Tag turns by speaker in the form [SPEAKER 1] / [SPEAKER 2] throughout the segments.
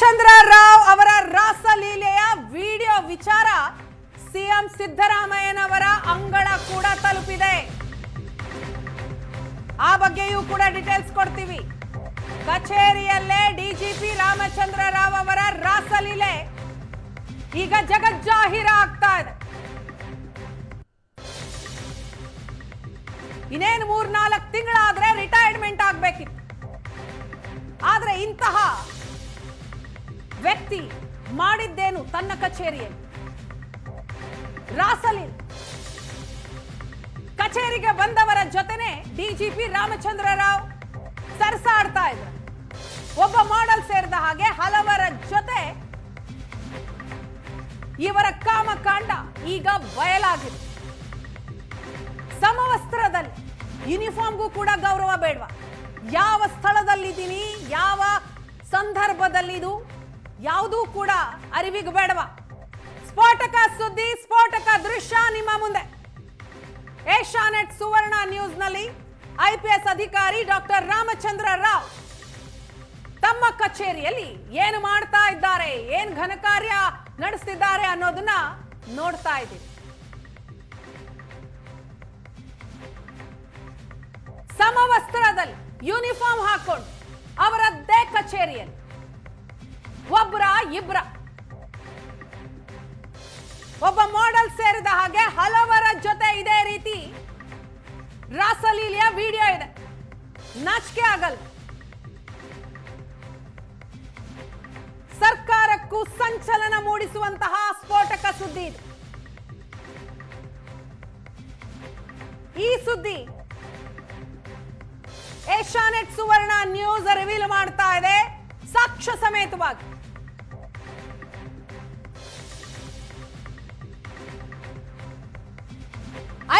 [SPEAKER 1] ರಾಮಚಂದ್ರ ರಾವ್ ಅವರ ರಾಸಲೀಲೆಯ ವಿಡಿಯೋ ವಿಚಾರ ಸಿಎಂ ಸಿದ್ದರಾಮಯ್ಯನವರ ಅಂಗಳ ಕೂಡ ತಲುಪಿದೆ. ಆ ಬಗ್ಗೆಯೂ ಕೂಡ ಡೀಟೇಲ್ಸ್ ಕೊಡ್ತೀವಿ. ಕಚೇರಿಯಲ್ಲೇ ಡಿಜಿಪಿ ರಾಮಚಂದ್ರ ರಾವ್ ಅವರ ರಾಸಲೀಲೆ ಈಗ ಜಗಜ್ಜಾಹೀರ ಆಗ್ತಾ ಇದೆ. ಇನ್ನೇನು ಮೂರ್ನಾಲ್ಕು ತಿಂಗಳಾದ್ರೆ ರಿಟೈರ್ಮೆಂಟ್ ಆಗ್ಬೇಕಿತ್ತು. ಆದ್ರೆ ಇಂತಹ ವ್ಯಕ್ತಿ ಮಾಡಿದ್ದೇನು ತನ್ನ ಕಚೇರಿಯಲ್ಲಿ? ರಾಸಲೀಲ್. ಕಚೇರಿಗೆ ಬಂದವರ ಜೊತೆನೆ ಡಿಜಿಪಿ ರಾಮಚಂದ್ರ ರಾವ್ ಸರ್ಸಾಡ್ತಾ ಇದ್ರು. ಒಬ್ಬ ಮಾಡೆಲ್ ಸೇರಿದ ಹಾಗೆ ಹಲವರ ಜೊತೆ ಇವರ ಕಾಮಕಾಂಡ ಈಗ ಬಯಲಾಗಿದೆ. ಸಮವಸ್ತ್ರದಲ್ಲಿ ಯೂನಿಫಾರ್ಮ್ಗೂ ಕೂಡ ಗೌರವ ಬೇಡವಾ? ಯಾವ ಸ್ಥಳದಲ್ಲಿದ್ದೀನಿ, ಯಾವ ಸಂದರ್ಭದಲ್ಲಿದು? ಯಾವುದೂ ಕೂಡ ಅರಿವಿಗೆ ಬೇಡವಾ? ಸ್ಫೋಟಕ ಸುದ್ದಿ, ಸ್ಫೋಟಕ ದೃಶ್ಯ ನಿಮ್ಮ ಮುಂದೆ. ಏಷ್ಯಾನೆಟ್ ಸುವರ್ಣ ನ್ಯೂಸ್ನಲ್ಲಿ ಐಪಿಎಸ್ ಅಧಿಕಾರಿ ಡಾಕ್ಟರ್ ರಾಮಚಂದ್ರ ರಾವ್ ತಮ್ಮ ಕಚೇರಿಯಲ್ಲಿ ಏನು ಮಾಡ್ತಾ ಇದ್ದಾರೆ, ಏನ್ ಘನ ಕಾರ್ಯ ನಡೆಸ್ತಿದ್ದಾರೆ ಅನ್ನೋದನ್ನ ನೋಡ್ತಾ ಇದ್ದೀವಿ. ಸಮವಸ್ತ್ರದಲ್ಲಿ ಯೂನಿಫಾರ್ಮ್ ಹಾಕೊಂಡು ಅವರದ್ದೇ ಕಚೇರಿಯಲ್ಲಿ ಒಬ್ರ ಇಬ್ರ. ಒಬ್ಬ ಮಾಡೆಲ್ ಸೇರಿದ ಹಾಗೆ ಹಲವರ ಜೊತೆ ಇದೇ ರೀತಿ ರಾಸಲೀಲಿಯ ವಿಡಿಯೋ ಇದೆ. ನಾಚಿಕೆ ಆಗಲ್ಲ. ಸರ್ಕಾರಕ್ಕೂ ಸಂಚಲನ ಮೂಡಿಸುವಂತಹ ಸ್ಫೋಟಕ ಸುದ್ದಿ ಇದು. ಈ ಸುದ್ದಿ ಏಷ್ಯಾನೆಟ್ ಸುವರ್ಣ ನ್ಯೂಸ್ ರಿವೀಲ್ ಮಾಡ್ತಾ ಇದೆ ಸಾಕ್ಷ್ಯ ಸಮೇತವಾಗಿ.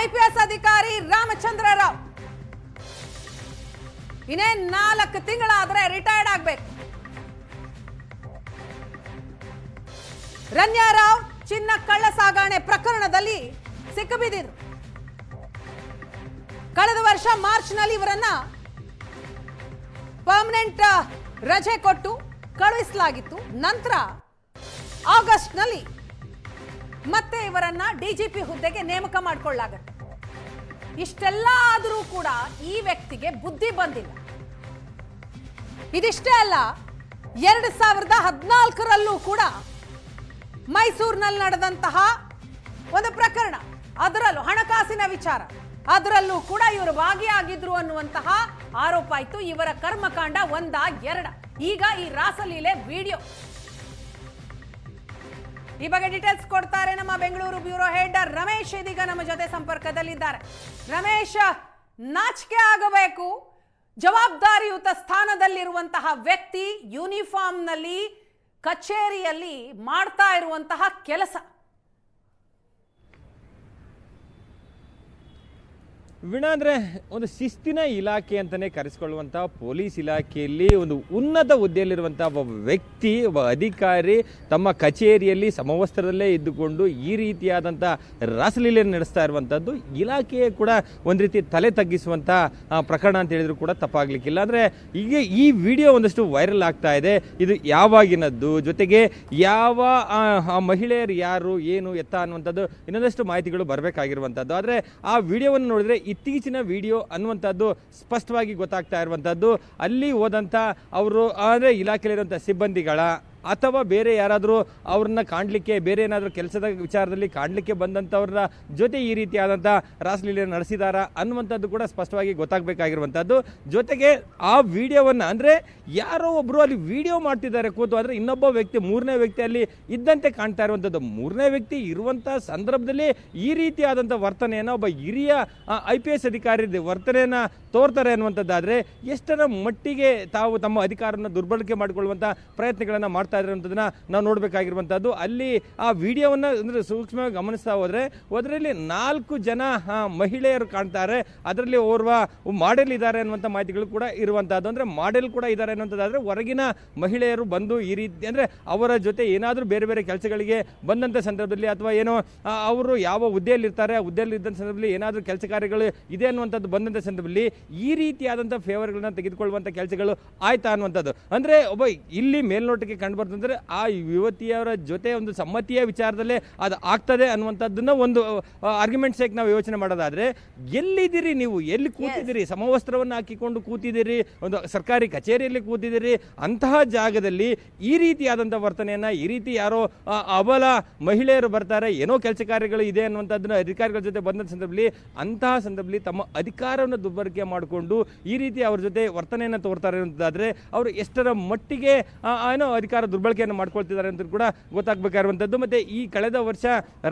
[SPEAKER 1] ಐಪಿಎಸ್ ಅಧಿಕಾರಿ ರಾಮಚಂದ್ರ ರಾವ್ ಇನ್ನೇ ನಾಲ್ಕು ತಿಂಗಳಾದ್ರೆ ರಿಟೈರ್ಡ್ ಆಗ್ಬೇಕು. ರಾವ್ ಚಿನ್ನ ಕಳ್ಳ ಸಾಗಾಣೆ ಪ್ರಕರಣದಲ್ಲಿ ಸಿಕ್ಕಬಿದ್ದಿದ್ರು. ಕಳೆದ ವರ್ಷ ಮಾರ್ಚ್ನಲ್ಲಿ ಇವರನ್ನ ಪರ್ಮನೆಂಟ್ ರಜೆ ಕೊಟ್ಟು ಕಳುಹಿಸಲಾಗಿತ್ತು. ನಂತರ ಆಗಸ್ಟ್ನಲ್ಲಿ ಮತ್ತೆ ಇವರನ್ನ ಡಿಜಿಪಿ ಹುದ್ದೆಗೆ ನೇಮಕ ಮಾಡಿಕೊಳ್ಳಲಾಗತ್ತೆ. ಇಷ್ಟೆಲ್ಲ ಆದರೂ ಕೂಡ ಈ ವ್ಯಕ್ತಿಗೆ ಬುದ್ಧಿ ಬಂದಿಲ್ಲ. ಇದಿಷ್ಟೇ ಅಲ್ಲ, ಎರಡು ಸಾವಿರದ ಹದಿನಾಲ್ಕರಲ್ಲೂ ಕೂಡ ಮೈಸೂರಿನಲ್ಲಿ ನಡೆದಂತಹ ಒಂದು ಪ್ರಕರಣ, ಅದರಲ್ಲೂ ಹಣಕಾಸಿನ ವಿಚಾರ, ಅದರಲ್ಲೂ ಕೂಡ ಇವರು ಭಾಗಿಯಾಗಿದ್ರು ಅನ್ನುವಂತಹ ಆರೋಪ ಇತ್ತು ಇವರ ಕರ್ಮಕಾಂಡ ಒಂದ ಎರಡ. ಈಗ ಈ ರಾಸಲೀಲೆ ವಿಡಿಯೋ. ಈ ಬಗ್ಗೆ ಡೀಟೇಲ್ಸ್ ಕೊಡ್ತಾರೆ ನಮ್ಮ ಬೆಂಗಳೂರು ಬ್ಯೂರೋ ಹೆಡ್ ರಮೇಶ್ ಇದೀಗ ನಮ್ಮ ಜೊತೆ ಸಂಪರ್ಕದಲ್ಲಿದ್ದಾರೆ. ರಮೇಶ್, ನಾಚಿಕೆ ಆಗಬೇಕು. ಜವಾಬ್ದಾರಿಯುತ ಸ್ಥಾನದಲ್ಲಿರುವಂತಹ ವ್ಯಕ್ತಿ ಯೂನಿಫಾರ್ಮ್ನಲ್ಲಿ ಕಚೇರಿಯಲ್ಲಿ ಮಾಡ್ತಾ ಇರುವಂತಹ ಕೆಲಸ.
[SPEAKER 2] ವೀಣಾ, ಅಂದರೆ ಒಂದು ಶಿಸ್ತಿನ ಇಲಾಖೆ ಅಂತಲೇ ಕರೆಸಿಕೊಳ್ಳುವಂಥ ಪೊಲೀಸ್ ಇಲಾಖೆಯಲ್ಲಿ ಒಂದು ಉನ್ನತ ಹುದ್ದೆಯಲ್ಲಿರುವಂಥ ಒಬ್ಬ ವ್ಯಕ್ತಿ, ಒಬ್ಬ ಅಧಿಕಾರಿ ತಮ್ಮ ಕಚೇರಿಯಲ್ಲಿ ಸಮವಸ್ತ್ರದಲ್ಲೇ ಇದ್ದುಕೊಂಡು ಈ ರೀತಿಯಾದಂಥ ರಾಸಲೀಲೆಯನ್ನು ನಡೆಸ್ತಾ ಇರುವಂಥದ್ದು. ಇಲಾಖೆಯೇ ಕೂಡ ಒಂದು ರೀತಿ ತಲೆ ತಗ್ಗಿಸುವಂಥ ಪ್ರಕರಣ ಅಂತ ಹೇಳಿದ್ರು ಕೂಡ ತಪ್ಪಾಗಲಿಕ್ಕಿಲ್ಲ. ಅಂದರೆ ಈಗ ಈ ವಿಡಿಯೋ ಒಂದಷ್ಟು ವೈರಲ್ ಆಗ್ತಾ ಇದೆ. ಇದು ಯಾವಾಗಿನದ್ದು? ಜೊತೆಗೆ ಯಾವ ಮಹಿಳೆಯರು ಯಾರು, ಏನು, ಎತ್ತ ಅನ್ನುವಂಥದ್ದು ಇನ್ನೊಂದಷ್ಟು ಮಾಹಿತಿಗಳು ಬರಬೇಕಾಗಿರುವಂಥದ್ದು. ಆದರೆ ಆ ವಿಡಿಯೋವನ್ನು ನೋಡಿದ್ರೆ ಇತ್ತೀಚಿನ ವಿಡಿಯೋ ಅನ್ನುವಂಥದ್ದು ಸ್ಪಷ್ಟವಾಗಿ ಗೊತ್ತಾಗ್ತಾ ಇರುವಂಥದ್ದು. ಅಲ್ಲಿ ಹೋದಂಥ ಅವರು ಅಂದರೆ ಇಲಾಖೆಯಲ್ಲಿರುವಂಥ ಸಿಬ್ಬಂದಿಗಳ ಅಥವಾ ಬೇರೆ ಯಾರಾದರೂ ಅವ್ರನ್ನ ಕಾಣಲಿಕ್ಕೆ, ಬೇರೆ ಏನಾದರೂ ಕೆಲಸದ ವಿಚಾರದಲ್ಲಿ ಕಾಣಲಿಕ್ಕೆ ಬಂದಂಥವ್ರ ಜೊತೆ ಈ ರೀತಿಯಾದಂಥ ರಾಸಲೀಲೆ ನಡೆಸಿದಾರಾ ಅನ್ನುವಂಥದ್ದು ಕೂಡ ಸ್ಪಷ್ಟವಾಗಿ ಗೊತ್ತಾಗಬೇಕಾಗಿರುವಂಥದ್ದು. ಜೊತೆಗೆ ಆ ವಿಡಿಯೋವನ್ನು ಅಂದರೆ ಯಾರೋ ಒಬ್ಬರು ಅಲ್ಲಿ ವಿಡಿಯೋ ಮಾಡ್ತಿದ್ದಾರೆ ಕೂತು, ಆದರೆ ಇನ್ನೊಬ್ಬ ವ್ಯಕ್ತಿ, ಮೂರನೇ ವ್ಯಕ್ತಿ ಅಲ್ಲಿ ಇದ್ದಂತೆ ಕಾಣ್ತಾ ಇರುವಂಥದ್ದು. ಮೂರನೇ ವ್ಯಕ್ತಿ ಇರುವಂಥ ಸಂದರ್ಭದಲ್ಲಿ ಈ ರೀತಿಯಾದಂಥ ವರ್ತನೆಯನ್ನು ಒಬ್ಬ ಹಿರಿಯ ಐ ಪಿ ಎಸ್ ಅಧಿಕಾರಿ ವರ್ತನೆಯನ್ನು ತೋರ್ತಾರೆ ಅನ್ನುವಂಥದ್ದಾದರೆ ಎಷ್ಟರ ಮಟ್ಟಿಗೆ ತಾವು ತಮ್ಮ ಅಧಿಕಾರವನ್ನು ದುರ್ಬಳಕೆ ಮಾಡಿಕೊಳ್ಳುವಂಥ ಪ್ರಯತ್ನಗಳನ್ನು ಮಾಡ್ತಾ ನಾವು ನೋಡಬೇಕಾಗಿರುವಂಥದ್ದು. ಅಲ್ಲಿ ಆ ವಿಡಿಯೋವನ್ನು ಅಂದರೆ ಸೂಕ್ಷ್ಮವಾಗಿ ಗಮನಿಸ್ತಾ ಹೋದರೆ ಅದರಲ್ಲಿ ನಾಲ್ಕು ಜನ ಮಹಿಳೆಯರು ಕಾಣ್ತಾರೆ. ಅದರಲ್ಲಿ ಓರ್ವ ಮಾಡೆಲ್ ಇದ್ದಾರೆ ಅನ್ನುವಂಥ ಮಾಹಿತಿಗಳು ಕೂಡ ಇರುವಂಥದ್ದು. ಅಂದರೆ ಮಾಡೆಲ್ ಕೂಡ ಇದ್ದಾರೆ ಅನ್ನುವಂಥದ್ದಾದರೆ ಹೊರಗಿನ ಮಹಿಳೆಯರು ಬಂದು ಈ ರೀತಿ ಅಂದರೆ ಅವರ ಜೊತೆ ಏನಾದರೂ ಬೇರೆ ಬೇರೆ ಕೆಲಸಗಳಿಗೆ ಬಂದಂಥ ಸಂದರ್ಭದಲ್ಲಿ ಅಥವಾ ಏನೋ ಅವರು ಯಾವ ಹುದ್ದೆಯಲ್ಲಿ ಇರ್ತಾರೆ ಆ ಹುದ್ದೆಯಲ್ಲಿ ಇದ್ದಂಥ ಸಂದರ್ಭದಲ್ಲಿ ಏನಾದರೂ ಕೆಲಸ ಕಾರ್ಯಗಳು ಇದೆ ಅನ್ನುವಂಥದ್ದು ಬಂದಂಥ ಸಂದರ್ಭದಲ್ಲಿ ಈ ರೀತಿಯಾದಂಥ ಫೇವರ್ಗಳನ್ನ ತೆಗೆದುಕೊಳ್ಳುವಂಥ ಕೆಲಸಗಳು ಆಯ್ತಾ ಅನ್ನುವಂಥದ್ದು. ಅಂದರೆ ಒಬ್ಬ ಇಲ್ಲಿ ಮೇಲ್ನೋಟಕ್ಕೆ ಕಂಡು ಬರ್ತಂದ್ರೆ ಆ ಯುವತಿಯವರ ಜೊತೆ ಒಂದು ಸಮ್ಮತಿಯ ವಿಚಾರದಲ್ಲೇ ಅದು ಆಗ್ತದೆ ಅನ್ನುವಂಥದ್ದನ್ನ ಒಂದು ಆರ್ಗ್ಯುಮೆಂಟ್ ಸೇಕ್ ನಾವು ಯೋಚನೆ ಮಾಡೋದಾದ್ರೆ ಎಲ್ಲಿದ್ದೀರಿ ನೀವು? ಎಲ್ಲಿ ಕೂತಿದ್ದೀರಿ? ಸಮವಸ್ತ್ರವನ್ನು ಹಾಕಿಕೊಂಡು ಕೂತಿದ್ದೀರಿ? ಒಂದು ಸರ್ಕಾರಿ ಕಚೇರಿಯಲ್ಲಿ ಕೂತಿದ್ದೀರಿ? ಅಂತಹ ಜಾಗದಲ್ಲಿ ಈ ರೀತಿಯಾದಂಥ ವರ್ತನೆಯನ್ನ ಈ ರೀತಿ ಯಾರೋ ಅಬಲ ಮಹಿಳೆಯರು ಬರ್ತಾರೆ ಏನೋ ಕೆಲಸ ಕಾರ್ಯಗಳು ಇದೆ ಅನ್ನುವಂಥದ್ದನ್ನ ಅಧಿಕಾರಿಗಳ ಜೊತೆ ಬಂದ ಸಂದರ್ಭದಲ್ಲಿ ಅಂತಹ ಸಂದರ್ಭದಲ್ಲಿ ತಮ್ಮ ಅಧಿಕಾರವನ್ನು ದುರ್ಬಳಕೆ ಮಾಡಿಕೊಂಡು ಈ ರೀತಿ ಅವ್ರ ಜೊತೆ ವರ್ತನೆಯನ್ನು ತೋರ್ತಾರೆ ಅನ್ನೋದಾದ್ರೆ ಅವರು ಎಷ್ಟರ ಮಟ್ಟಿಗೆ ಏನೋ ಅಧಿಕಾರ ದುರ್ಬಳಕೆಯನ್ನು ಮಾಡ್ಕೊಳ್ತಿದ್ದಾರೆ ಅಂತ ಕೂಡ ಗೊತ್ತಾಗಬೇಕಾಗಿರುವಂಥದ್ದು. ಮತ್ತೆ ಈ ಕಳೆದ ವರ್ಷ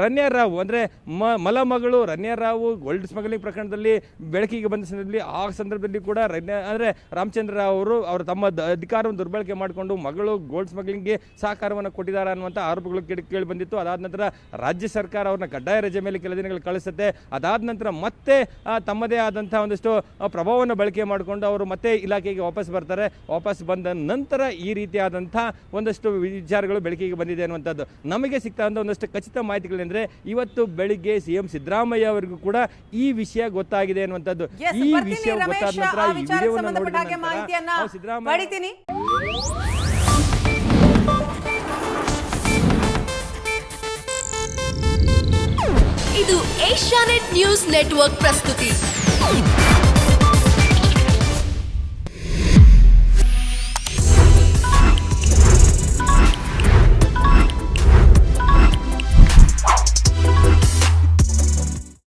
[SPEAKER 2] ರನ್ಯಾ ರಾವ್ ಅಂದರೆ ಮ, ಮಲಮಗಳು, ರನ್ಯಾ ರಾವ್ ಗೋಲ್ಡ್ ಸ್ಮಗ್ಲಿಂಗ್ ಪ್ರಕರಣದಲ್ಲಿ ಬೆಳಕಿಗೆ ಬಂದ ಸಂದರ್ಭದಲ್ಲಿ ಆ ಸಂದರ್ಭದಲ್ಲಿ ಕೂಡ ರನ್ಯಾ ಅಂದರೆ ರಾಮಚಂದ್ರ ರಾವ್ ಅವರು ಅವರು ತಮ್ಮ ಅಧಿಕಾರವನ್ನು ದುರ್ಬಳಕೆ ಮಾಡಿಕೊಂಡು ಮಗಳು ಗೋಲ್ಡ್ ಸ್ಮಗ್ಲಿಂಗ್ಗೆ ಸಹಕಾರವನ್ನು ಕೊಟ್ಟಿದ್ದಾರೆ ಅನ್ನುವಂಥ ಆರೋಪಗಳು ಕೇಳಿ ಕೇಳಿ ಬಂದಿತ್ತು. ಅದಾದ ನಂತರ ರಾಜ್ಯ ಸರ್ಕಾರ ಅವ್ರನ್ನ ಕಡ್ಡಾಯ ರಜೆ ಮೇಲೆ ಕೆಲ ದಿನಗಳು ಕಳಿಸುತ್ತೆ. ಅದಾದ ನಂತರ ಮತ್ತೆ ತಮ್ಮದೇ ಆದಂಥ ಒಂದಷ್ಟು ಪ್ರಭಾವವನ್ನು ಬಳಕೆ ಮಾಡಿಕೊಂಡು ಅವರು ಮತ್ತೆ ಇಲಾಖೆಗೆ ವಾಪಸ್ ಬರ್ತಾರೆ. ವಾಪಸ್ ಬಂದ ನಂತರ ಈ ರೀತಿಯಾದಂಥ ಒಂದಷ್ಟು ವಿಚಾರಗಳು ಬೆಳಕಿಗೆ ಬಂದಿದೆ ಅನ್ನುವಂಥದ್ದು ನಮಗೆ ಸಿಗ್ತಾ ಅಂತ ಒಂದಷ್ಟು ಖಚಿತ ಮಾಹಿತಿಗಳೆಂದರೆ ಇವತ್ತು ಬೆಳಿಗ್ಗೆ ಸಿ ಎಂ ಸಿದ್ದರಾಮಯ್ಯ ಅವರಿಗೂ ಕೂಡ ಈ ವಿಷಯ ಗೊತ್ತಾಗಿದೆ ಅನ್ನುವಂಥದ್ದು. ಈ ವಿಷಯ ಗೊತ್ತಾದ ನಂತರ ಈ ವಿಡಿಯೋವನ್ನು ನೋಡಿದ ಸಿದ್ದರಾಮಯ್ಯ
[SPEAKER 3] ಇದು ಏಷ್ಯಾನೆಟ್ ನ್ಯೂಸ್ ನೆಟ್ವರ್ಕ್ ಪ್ರಸ್ತುತಿ.